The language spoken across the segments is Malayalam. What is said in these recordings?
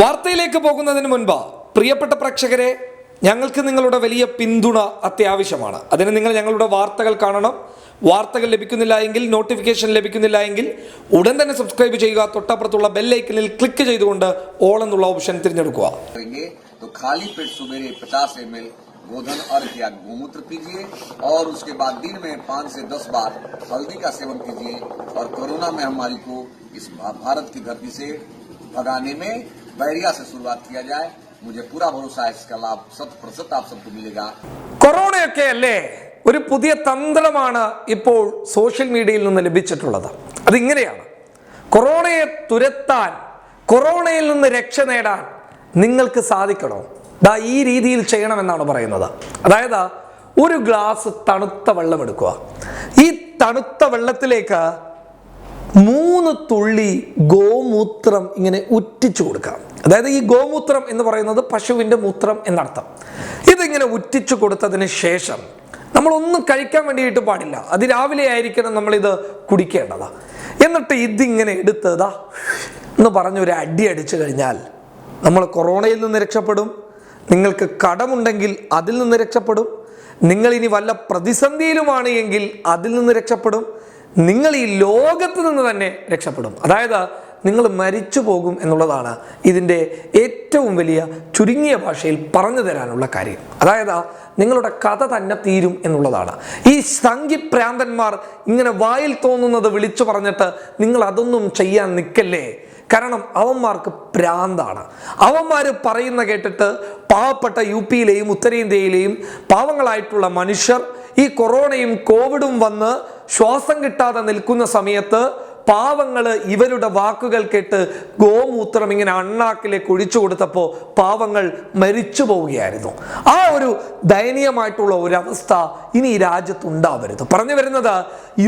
വാർത്തയിലേക്ക് പോകുന്നതിന് മുൻപ് പ്രിയപ്പെട്ട പ്രേക്ഷകരെ ഞങ്ങൾക്ക് നിങ്ങളുടെ വലിയ പിന്തുണ അത്യാവശ്യമാണ് അതിന് നിങ്ങൾ ഞങ്ങളുടെ വാർത്തകൾ കാണണം വാർത്തകൾ ലഭിക്കുന്നില്ല എങ്കിൽ നോട്ടിഫിക്കേഷൻ ലഭിക്കുന്നില്ല എങ്കിൽ ഉടൻ തന്നെ സബ്സ്ക്രൈബ് ചെയ്യുക തൊട്ടപ്പുറത്തുള്ള ബെല്ലൈക്കനിൽ ക്ലിക്ക് ചെയ്തുകൊണ്ട് ഓൾ എന്നുള്ള ഓപ്ഷൻ തിരഞ്ഞെടുക്കുക करेंगे तो खाली पेट सवेरे 50 एम एल गोधन अर्घ या गोमूत्र पीजिए और उसके बाद दिन में पाँच से दस बार हल्दी का सेवन कीजिए और कोरोना महामारी को इस भारत की धरती से भगाने में बैरिया से शुरुआत किया जाए मुझे पूरा भरोसा है इसका लाभ शत प्रतिशत आप सबको मिलेगा കൊറോണയൊക്കെ അല്ലേ ഒരു പുതിയ തന്ത്രമാണ് ഇപ്പോൾ സോഷ്യൽ മീഡിയയിൽ നിന്ന് ലഭിച്ചിട്ടുള്ളത് അതിങ്ങനെയാണ് കൊറോണയെ തുരത്താൻ കൊറോണയിൽ നിന്ന് രക്ഷ നേടാൻ നിങ്ങൾക്ക് സാധിക്കണോ ദാ ഈ രീതിയിൽ ചെയ്യണമെന്നാണ് പറയുന്നത് അതായത് ഒരു ഗ്ലാസ് തണുത്ത വെള്ളം എടുക്കുക ഈ തണുത്ത വെള്ളത്തിലേക്ക് മൂന്ന് തുള്ളി ഗോമൂത്രം ഇങ്ങനെ ഉറ്റിച്ചു കൊടുക്കാം അതായത് ഈ ഗോമൂത്രം എന്ന് പറയുന്നത് പശുവിന്റെ മൂത്രം എന്നർത്ഥം. ഇതിങ്ങനെ ഉറ്റിച്ചു കൊടുത്തതിന് ശേഷം നമ്മളൊന്നും കഴിക്കാൻ വേണ്ടിയിട്ട് പാടില്ല. അത് രാവിലെ ആയിരിക്കണം നമ്മളിത് കുടിക്കേണ്ടത്. എന്നിട്ട് ഇതിങ്ങനെ എടുത്തതാ എന്ന് ഒരു അടി അടിച്ചു കഴിഞ്ഞാൽ നമ്മൾ കൊറോണയിൽ നിന്ന് രക്ഷപ്പെടും. നിങ്ങൾക്ക് കടമുണ്ടെങ്കിൽ അതിൽ നിന്ന് രക്ഷപ്പെടും. നിങ്ങൾ ഇനി വല്ല പ്രതിസന്ധിയിലുമാണ് എങ്കിൽ അതിൽ നിന്ന് രക്ഷപ്പെടും. നിങ്ങൾ ഈ ലോകത്ത് നിന്ന് തന്നെ രക്ഷപ്പെടും. അതായത് നിങ്ങൾ മരിച്ചു പോകും എന്നുള്ളതാണ് ഇതിന്റെ ഏറ്റവും വലിയ ചുരുങ്ങിയ ഭാഷയിൽ പറഞ്ഞു തരാനുള്ള കാര്യം. അതായത് നിങ്ങളുടെ കഥ തന്നെ തീരും എന്നുള്ളതാണ്. ഈ സംഘിപ്രാന്തന്മാർ ഇങ്ങനെ വായിൽ തോന്നുന്നത് വിളിച്ചു പറഞ്ഞിട്ട് നിങ്ങൾ അതൊന്നും ചെയ്യാൻ നിൽക്കല്ലേ? കാരണം അവന്മാർക്ക് പ്രാന്താണ്. അവന്മാർ പറയുന്ന കേട്ടിട്ട് പാവപ്പെട്ട യു പിയിലെയും ഉത്തരേന്ത്യയിലെയും പാവങ്ങളായിട്ടുള്ള മനുഷ്യർ ഈ കൊറോണയും കോവിഡും വന്ന് ശ്വാസം കിട്ടാതെ നിൽക്കുന്ന സമയത്ത് പാവങ്ങൾ ഇവരുടെ വാക്കുകൾ കേട്ട് ഗോമൂത്രം ഇങ്ങനെ അണ്ണാക്കിലേക്ക് ഒഴിച്ചു കൊടുത്തപ്പോൾ പാവങ്ങൾ മരിച്ചു പോവുകയായിരുന്നു. ആ ഒരു ദയനീയമായിട്ടുള്ള ഒരവസ്ഥ ഇനി ഈ രാജ്യത്ത് ഉണ്ടാവരുത് പറഞ്ഞു വരുന്നത്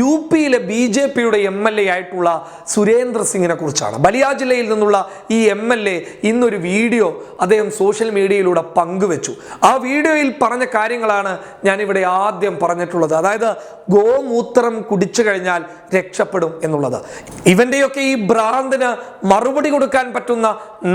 യു പിയിലെ ബി ജെ പിയുടെ എം എൽ എ ആയിട്ടുള്ള സുരേന്ദ്ര സിംഗിനെ കുറിച്ചാണ്. ബലിയ ജില്ലയിൽ നിന്നുള്ള ഈ എം എൽ എ ഇന്നൊരു വീഡിയോ അദ്ദേഹം സോഷ്യൽ മീഡിയയിലൂടെ പങ്കുവെച്ചു. ആ വീഡിയോയിൽ പറഞ്ഞ കാര്യങ്ങളാണ് ഞാനിവിടെ ആദ്യം പറഞ്ഞിട്ടുള്ളത്. അതായത് ഗോമൂത്രം കുടിച്ചു കഴിഞ്ഞാൽ രക്ഷപ്പെടും എന്നുള്ളത്. ഇവന്റെയൊക്കെ ഈ ഭ്രാന്തിന് മറുപടി കൊടുക്കാൻ പറ്റുന്ന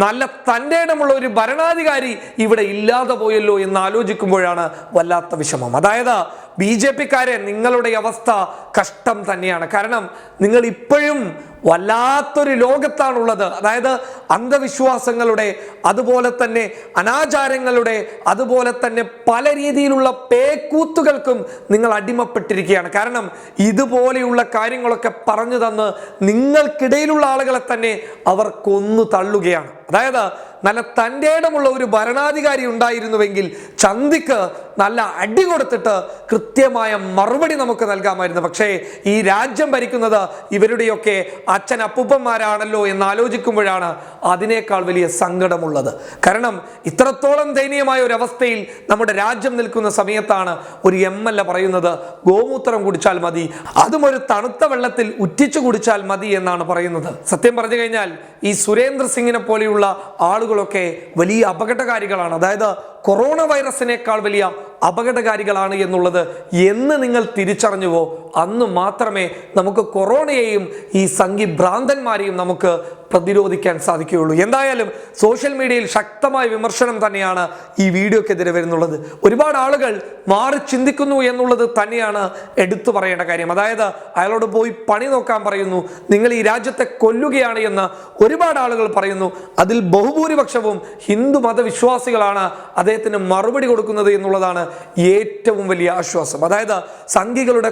നല്ല തന്റെ ഇടമുള്ള ഒരു ഭരണാധികാരി ഇവിടെ ഇല്ലാതെ പോയല്ലോ എന്ന് ആലോചിക്കുമ്പോഴാണ് വല്ലാത്ത വിഷമം. അതായത് ബി ജെ പിക്കാരെ നിങ്ങളുടെ അവസ്ഥ കഷ്ടം തന്നെയാണ്. കാരണം നിങ്ങൾ ഇപ്പോഴും വല്ലാത്തൊരു ലോകത്താണുള്ളത്. അതായത് അന്ധവിശ്വാസങ്ങളുടെ അതുപോലെ തന്നെ അനാചാരങ്ങളുടെ അതുപോലെ തന്നെ പല രീതിയിലുള്ള പേക്കൂത്തുകൾക്കും നിങ്ങൾ അടിമപ്പെട്ടിരിക്കുകയാണ്. കാരണം ഇതുപോലെയുള്ള കാര്യങ്ങളൊക്കെ പറഞ്ഞു തന്ന് നിങ്ങൾക്കിടയിലുള്ള ആളുകളെ തന്നെ അവർ കൊന്നു തള്ളുകയാണ്. അതായത് നല്ല തന്റെ ഇടമുള്ള ഒരു ഭരണാധികാരി ഉണ്ടായിരുന്നുവെങ്കിൽ ചന്തിക്ക് നല്ല അടി കൊടുത്തിട്ട് കൃത്യമായ മറുപടി നമുക്ക് നൽകാമായിരുന്നു. പക്ഷേ ഈ രാജ്യം ഭരിക്കുന്നത് ഇവരുടെയൊക്കെ അച്ഛൻ അപ്പൂപ്പന്മാരാണല്ലോ എന്ന് ആലോചിക്കുമ്പോഴാണ് അതിനേക്കാൾ വലിയ സങ്കടമുള്ളത്. കാരണം ഇത്രത്തോളം ദയനീയമായ ഒരു അവസ്ഥയിൽ നമ്മുടെ രാജ്യം നിൽക്കുന്ന സമയത്താണ് ഒരു എം എൽ എ പറയുന്നത് ഗോമൂത്രം കുടിച്ചാൽ മതി അതും ഒരു തണുത്ത വെള്ളത്തിൽ ഉറ്റിച്ചു കുടിച്ചാൽ മതി എന്നാണ് പറയുന്നത്. സത്യം പറഞ്ഞു കഴിഞ്ഞാൽ ഈ സുരേന്ദ്ര സിംഗിനെ പോലെയുള്ള ആളുകളൊക്കെ വലിയ അപകടകാരികളാണ്. അതായത് കൊറോണ വൈറസിനേക്കാൾ വലിയ അപകടകാരികളാണ് എന്നുള്ളത് എന്ന് നിങ്ങൾ തിരിച്ചറിഞ്ഞുവോ? അന്ന് മാത്രമേ നമുക്ക് കൊറോണയെയും ഈ സംഘി ഭ്രാന്തന്മാരെയും നമുക്ക് പ്രതിരോധിക്കാൻ സാധിക്കുകയുള്ളൂ. എന്തായാലും സോഷ്യൽ മീഡിയയിൽ ശക്തമായ വിമർശനം തന്നെയാണ് ഈ വീഡിയോക്കെതിരെ വരുന്നുള്ളത്. ഒരുപാട് ആളുകൾ മാറി ചിന്തിക്കുന്നു എന്നുള്ളത് തന്നെയാണ് എടുത്തു പറയേണ്ട കാര്യം. അതായത് അയാളോട് പോയി പണി നോക്കാൻ പറയുന്നു നിങ്ങൾ ഈ രാജ്യത്തെ കൊല്ലുകയാണ് എന്ന് ഒരുപാട് ആളുകൾ പറയുന്നു. അതിൽ ബഹുഭൂരിപക്ഷവും ഹിന്ദു മതവിശ്വാസികളാണ് അദ്ദേഹത്തിന് മറുപടി കൊടുക്കുന്നത് എന്നുള്ളതാണ് ഏറ്റവും വലിയ ആശ്വാസം. അതായത് സംഘികളുടെ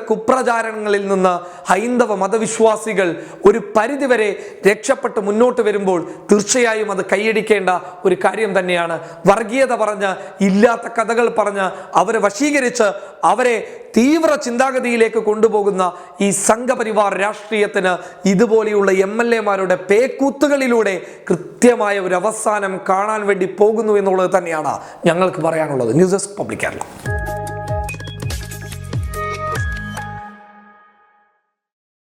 കുപ്രചാരണങ്ങളിൽ നിന്ന് ഹൈന്ദവ മതവിശ്വാസികൾ ഒരു പരിധിവരെ രക്ഷപ്പെട്ട് മുന്നോട്ട് വരുമ്പോൾ തീർച്ചയായും അത് കൈയടിക്കേണ്ട ഒരു കാര്യം തന്നെയാണ്. വർഗീയത പറഞ്ഞ് ഇല്ലാത്ത കഥകൾ പറഞ്ഞ് അവരെ വശീകരിച്ച് അവരെ തീവ്ര ചിന്താഗതിയിലേക്ക് കൊണ്ടുപോകുന്ന ഈ സംഘപരിവാർ രാഷ്ട്രീയത്തിന് ഇതുപോലെയുള്ള എം എൽ എമാരുടെ പേക്കൂത്തുകളിലൂടെ കൃത്യമായ ഒരു അവസാനം കാണാൻ വേണ്ടി പോകുന്നു എന്നുള്ളത് തന്നെയാണ് ഞങ്ങൾക്ക് പറയാനുള്ളത്. News desk public Kerala.